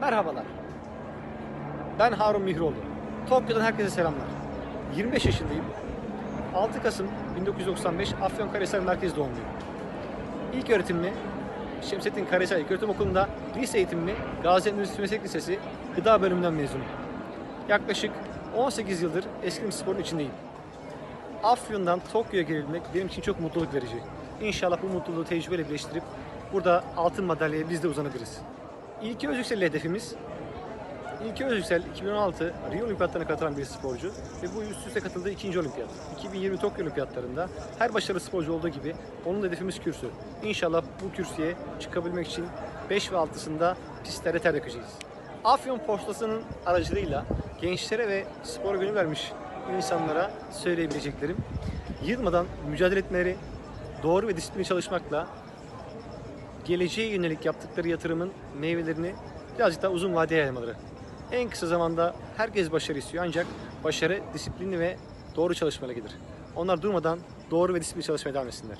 Merhabalar. Ben Harun Mihroğlu. Tokyo'dan herkese selamlar. 25 yaşındayım. 6 Kasım 1995 Afyonkarahisar Merkez doğumluyum. İlk öğretimimi Şemsettin Karahisar İlköğretim Okulu'nda, lise eğitimimi Gazi Üniversitesi Meslek Lisesi Gıda Bölümünden mezunum. Yaklaşık 18 yıldır eskrim sporun içindeyim. Afyon'dan Tokyo'ya gelebilmek benim için çok mutluluk verici. İnşallah bu mutluluğu tecrübeyle birleştirip burada altın madalyaya biz de uzanabiliriz. İlki Özyüksel hedefimiz İlki Özyüksel 2016 Rio Olimpiyatlarına katılan bir sporcu ve bu üst üste katıldığı ikinci olimpiyat. 2020 Tokyo Olimpiyatlarında her başarılı sporcu olduğu gibi onun hedefimiz kürsü. İnşallah bu kürsüye çıkabilmek için 5 ve 6'sında pistlere ter dökeceğiz. Afyon Postası'nın aracılığıyla gençlere ve spora gönül vermiş insanlara söyleyebileceklerim yılmadan mücadele etmeleri, doğru ve disiplin çalışmakla geleceğe yönelik yaptıkları yatırımın meyvelerini birazcık daha uzun vadeye yaymaları. En kısa zamanda herkes başarı istiyor ancak başarı disiplinli ve doğru çalışmayla gelir. Onlar durmadan doğru ve disiplinli çalışmaya devam etsinler.